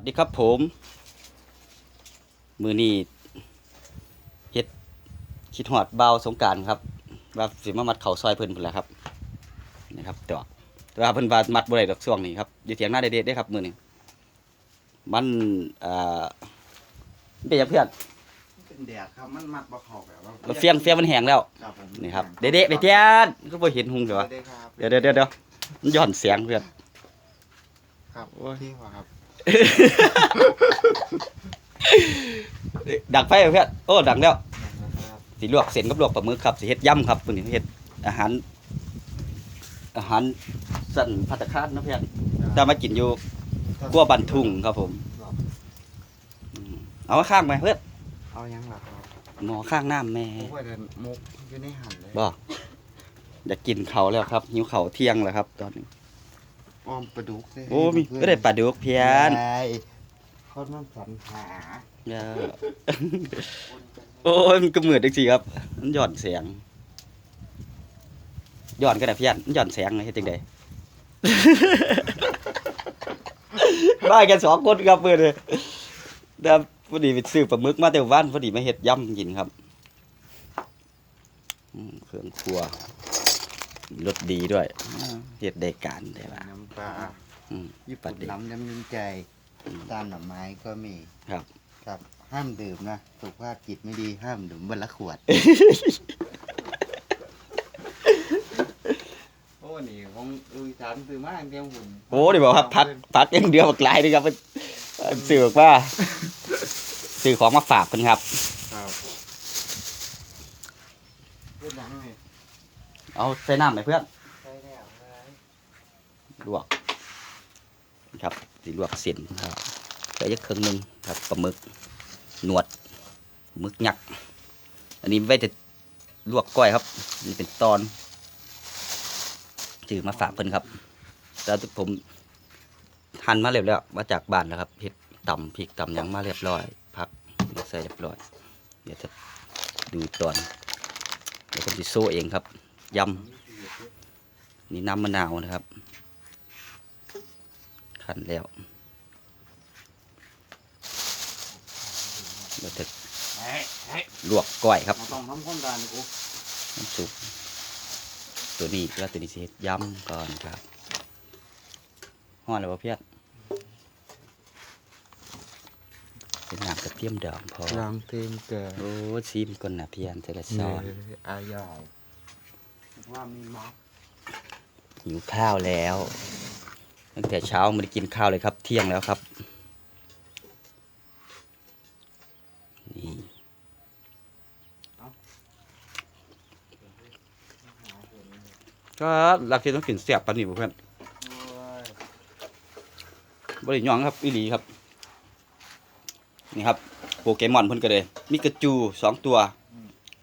วัสดีครับผม มือนี้เฮ็ดคิดหอดเบาวสงกรารครับ ว่าสิมามัดเขาซอยเพิ่นพุ่นแหละครับนี่ครับดอกแต่ว่าเพิ่นว่ามัดบ่ได้ดอกช่วงนี้ครับอยู่เถียงหน้าเด็ดๆเด้ครับ มือนี้มันเอ่อมันเป็นหยังเพื่อนเป็นแดดครับมันมัดบ่เข้าแบบว่าแล้วเฟียงเฟียงมันแห้งแล้วครับผมนี่ครับเด็ดๆไปเทียนก็บ่เห็นหุงเลยวะได้ครับเดี๋ยวเดี๋ยวเดี๋ยวเดี๋ยวมันย้อนเสียงเพื่อนครับโอ้ยที่ว่าครับ ดังไฟเพื่อนโอ้ดังแล้วนะครับสิลวกเส้นกับลวกปลาหมึกครับสิเฮ็ดยำครับมื้อนี้เฮ็ดอาหาร อาหารสั่นภัตตาคารเนาะเพื่อนถ้ามากินอยู่กัวบันทุ่งครับผมครับอืมเอามาข้างไหมเพื่อนเอายังล่ะครับหมอข้างน้ำแม่ผมว่าเดินมุกอยู่ในหันเลยบ่อยากกินเขาวแล้วครับ หิวเขาวเที่ยงแล้วครับ ตอนนี้ อ้อมปลาดุกสิโอ้มีก็ได้ปลาดุกเพียนได้คนมันสรรหาเออโอ้ยมันก็เหมือนจังซี่ครับ มันหย่อนเสียงหย่อนก็ได้เพียนมันหย่อนเสียงเฮ็ดจังไดบ้านกันสองคนครับเพื่อนเลยแล้วพอดีไปซื้อปลาหมึกมาแต่วันพอดีมาเฮ็ดยำกินครับอืมเครื่องครัว รสดีด้วยอ่าเฮ็ดได้การได้ว่าน้ำปลาอืมญี่ปัปุ่ดนเด็กน้ำน้ำมินใจ อืมตามหน่อไม้ก็มีครับ ครับ ห้ามดื่มนะสุขภาพจิตไม่ดีห้ามดื่มวันละขวด โอ้นี่ของอุยสานซื้อมาเตรียมหุ่นโอ้เดี๋ยวบอกครับพักพักยังเดียวบักหลายนี่ครับเป็นสื่อบอกว่า สื่อของมาฝากเพิ่นครับ ครับเรื่องดังเลย เอาใส่น้ำไหมเพื่อนใช่แล้วลวกครับสีลวกเส้นครับใส่ยักครึ่งหนึ่งครับปลาหมึกหนวดหมึกหยัก อันนี้ไว้แต่ลวกก้อยครับนี่เป็นตอนถือมาฝากเพิ่นครับแล้วผมหั่นมาเรียบแล้วมาจากบ้านแล้วครับเฮ็ดตำพริกตำยังมาเรียบร้อยพักใส่เรียบร้อย เดี๋ยวจะดูตอนเดี๋ยวผมจะโซ่เองครับ ยำนี่น้ำมะนาวนะครับขันแล้วเราจะเฮ้ยเฮ้ยลวกก้อยครับมาต้องทำความดันกูน้ำซุปตัวนี้แล้วตัวนี้สิเฮ็ดยำก่อนครับห่อแล้วบ่เพียรเป็นน้ำกระเทียมดองพอลองเต็มเกินโอ้ชิมก่อนนะเพียรเทละซอนอายอย ว่ามีม็อกหิวข้าวแล้ว ตั้งแต่เช้าไม่ได้กินข้าวเลยครับ เที่ยงแล้วครับ นี่ก็หลักที่ต้องกินเสียบปานนี้บ่เพื่อนบริยองครับอีหลีครับ นี่ครับโปเกมอนเพิ่นก็เลยมีกระจูสองตัว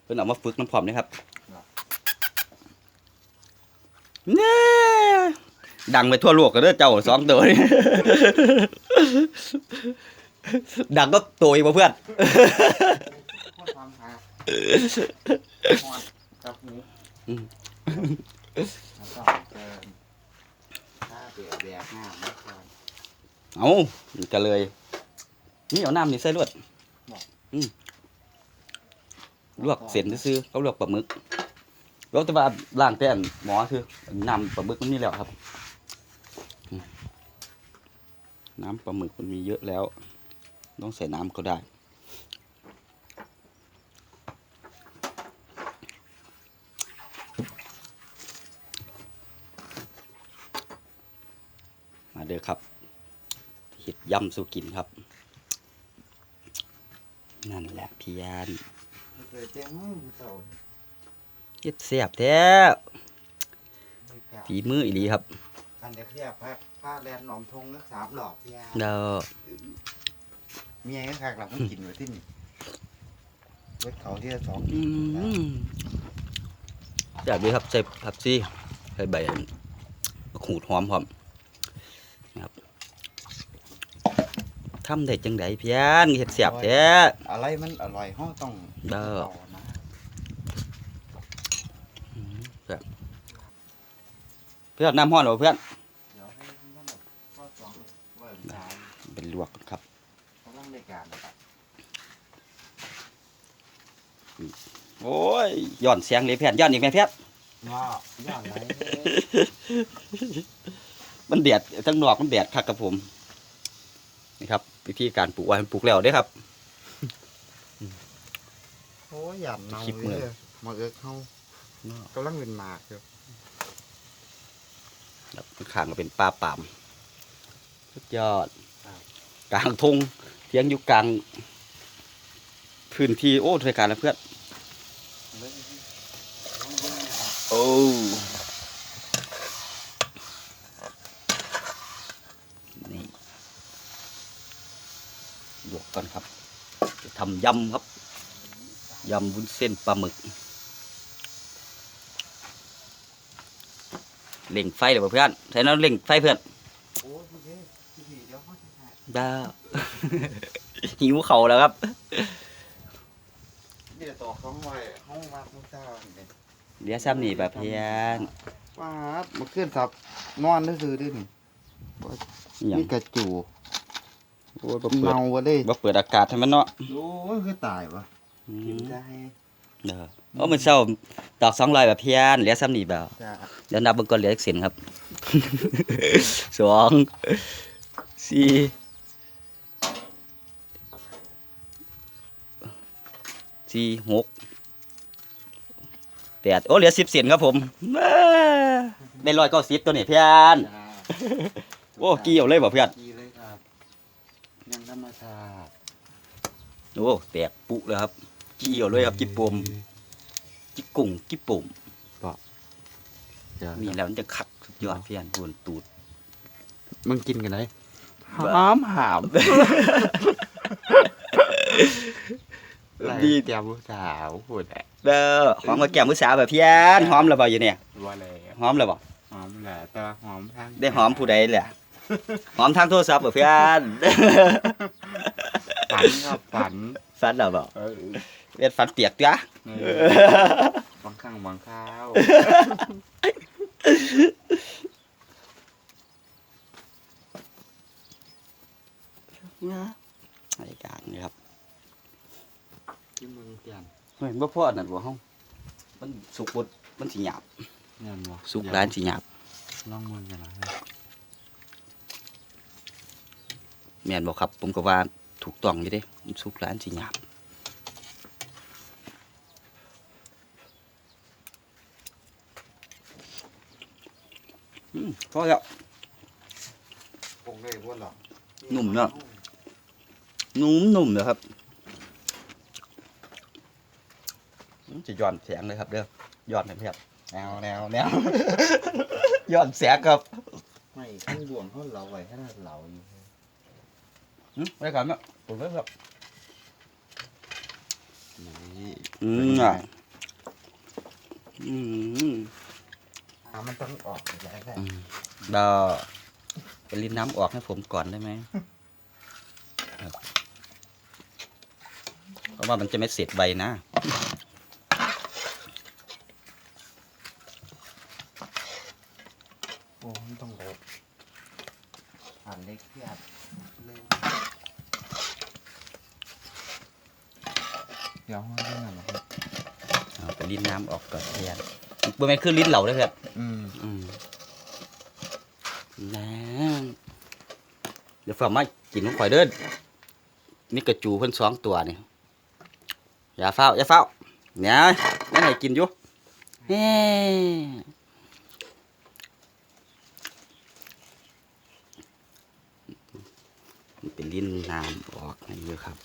เพิ่นเอามาฝึกน้ำพร้อมนี่ครับเน่ ดังไปทั่วโลกก็เด้อเจ้าสองตัวนี่ ดังก็ตัวอีกเพื่อนโคตรความหาหอดกับหมูอืม แล้วก็เกินถ้าเบียดแบกหน้าไม่ควรเอามันเลย นี่เอาน้ำนี่ใส่ลวดอืมลวกเส้นซื้อๆเขาลวกปลาหมึกลวกแต่ว่าล้างแต่อันหมอคือน้ำปลาหมึกมันมีแล้วครับ น้ำปลาหมึกมันมีเยอะแล้ว ต้องใส่น้ำก็ได้ มาเด้อครับเห็ดยำสุกินครับ นั่นแหละพี่ยานเคยเจ้ามือเต่าเฮ็ดแซ่บแท้ฝีมืออีหลีครับอันเดียวเทียบ ผ้าแลนหนอมทงนักสามหลอกพี่ยาเด้อเมียก็ขากหลับมันกินไว้ที่นี่เวทเขาที่ละสองอืมแซ่บดีครับใส่ผักชีใส่ใบมะขูดหอมพร้อมนะครับทำได้จังไดพี่ยานเฮ็ดแซ่บแท้อะไรมันอร่อยห้องต้องเด้อต่นะอืมแซ่บเพื่อนน้ำห้อนเหรอเพื่อน เดี๋ยวให้มันแบบข้อสองเบิ่งตายเป็นลวกครับเขาต้องได้การนะครับโอ้ยย้อนเสียงเลยเพี้ยนย้อนอีกไหมเพี้ยนว้าวย่างไรมันแดดทั้งนอกมันแดดคักครับผมนี่ครับวิธีการปลูกไว้มันปลูกแล้วเด้อครับโอ้ยหยาบเนาคลิปมือเลยมาเอิกเขากำลังเป็นหมากอยู่ครับข้างๆก็เป็นป่าปามสุดยอด กลางทงเทียงอยู่กลาง พื้นที่โอ้ทายการแล้วเพื่อนโอ้นี่ลวกก่อนครับ จะทำยำครับยำวุ้นเส้นปลาหมึกเล่งไฟเลยเพื่อนใช่นั้นเล่งไฟเพื่อน โอ้ยพี่เด้พี่พี่เดี๋ยว เขาจะหาบ้าหิวเขาแล้วครับเดี๋ยวต่อเขาไว้ห้องมาพุทธาเนี่ยเดี๋ยวซ้ำนี่แบบเพื่อนว้าดมาขึ้นสับนอนได้ซื้อด้วยนี่อหย่างนี่กระจูโอ้ยบ่เปิดเมาบ่ได้บ่เปิดอากาศให้มันเนาะโอ้ยคือตายวะอืกินมได้เด้อโอ้มันเศร้าดอกสองร้อยแบบเพียนเหลือซ้ำนี่แบบจ้าเดี๋ยวนับเบิ่งก่อนเหลืออีกเส้นครับ สองสี่ สี่หกแปดโอ้เหลือสิบเส้นครับผมเอ้อได้ร้อยเก้าสิบตัวนี่เพียนจ้าโอ้เกี่ยวเลยบ่เพื่อนกี่เลยครับยังธรรมชาติโอ้แตกปุเลยครับเกี่ยวเลยครับจิปมจิกุ่งจิปุ่มจ้ามีแล้วมันจะขัดสุดยอดเพียนบนตูดมึงกินกันไหนบ้าหามหาม ดีเตรียมผู้สาวพูดแหละเด้อหอมกับแก้มมือสาวแบบเพียนหอมแล้วบ่อยู่เนี่ยว่าแล้วหอมแล้วบ่หอมแหละแต่ว่าหอมทางได้หอมผู้ใดแหละหอมทางโทรศัพท์บ่เพียนฝันครับฝันฟันแล้วบ่เออเวียนฟันเปียกจ้ะเออบางครั้งบางคราวไอ้การนี่ครับ ที่มึงเตี ยนเฮ้ยบ่พออันนั่นบ่เฮามันสุกบดมันสิหยาบเนี่ยบ่สุกร้านสิหยาบลองมึงกันนะแม่นบ่ครับ ผมก็ว่าถูกต้องอยู่เด้มันสุกร้านสิหยาบอืมพอแล้วปรุงได้บ่หรอนุ่มเนอะนุ่มนุ่มเลยครับอืม จะย้อนแสงเลยครับเด้อย้อนเลยครับแนวแนวแนวย้อนแสงครับไม่ข้างบวงเขาเหลาไว้ขนาดเหลาอยู่อืมไว้ก่อนเนาะผมไว้ครับนี่อืมอะอืมอ่ามันต้องออกอยู่แล้วแหละอืมดอไปรินน้ำออกให้ผมก่อนได้ไหมครับเพราะว่ามันจะไม่เสร็จใบนะ โอ้มันต้องลดผ่านเล็กเพียบเลยเดี๋ยวห้องด้วยนะครับเอาไปรินน้ำออกก่อนเพียนบ่แม่นคือลิ้นเหล่าเด้อครับอืมอืมนะเดี๋ยวฝากมากินของข่อยเด้อนี่กระจูเพิ่นสองตัวนี่อย่าเฝ้าอย่าเฝ้าเนี่ยไม่ให้กินอยู่เฮ้ มันเป็นลิ้นน้ำออกให้เยอะครับ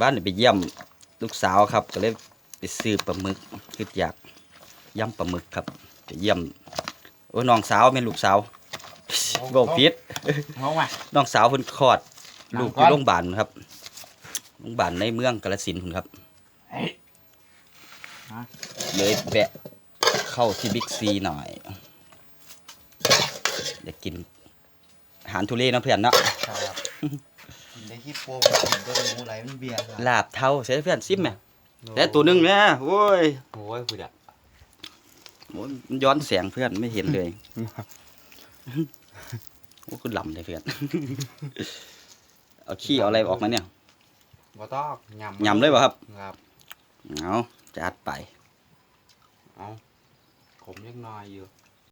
บ้านนี่ไปเยี่ยมลูกสาวครับ ก็เลยไปซื้อปลาหมึกคืออยากย่ำปลาหมึกครับไปเยี่ยมโอ้ยน้องสาวแม่นลูกสาวบอกผิดห้องว่ะน้องสาวเพิ่นคลอดน้องลูกอก่อยู่นโรงพยาบาลครับโรงพยาบาลในเมืองกาฬสินธุ์พุ่นครับเฮ้ยฮะเลยแวะเข้าที่บิ๊กซีหน่อย อยากกินอาหารทุเรศเนาะเพื่อนเนาะครับได้ที่โปรกินก็รู้ไรมันเบียร์ครับลาบเท่าใช่เพื่อนซิมไหมแต่ตัวหนึงเนี่ยโอ้ยโอ้ยคุณอะโอ้ยมันย้อนแสงเพื่อนไม่เห็นเลยโอ้คุณลำเลยเพื่อนเอาขี้เอาอะไรออกมาเนี่ยบ่ต้องยำยำเลยป่ะครับครับเอาจัดไปเอาขมยังน้อยอยู่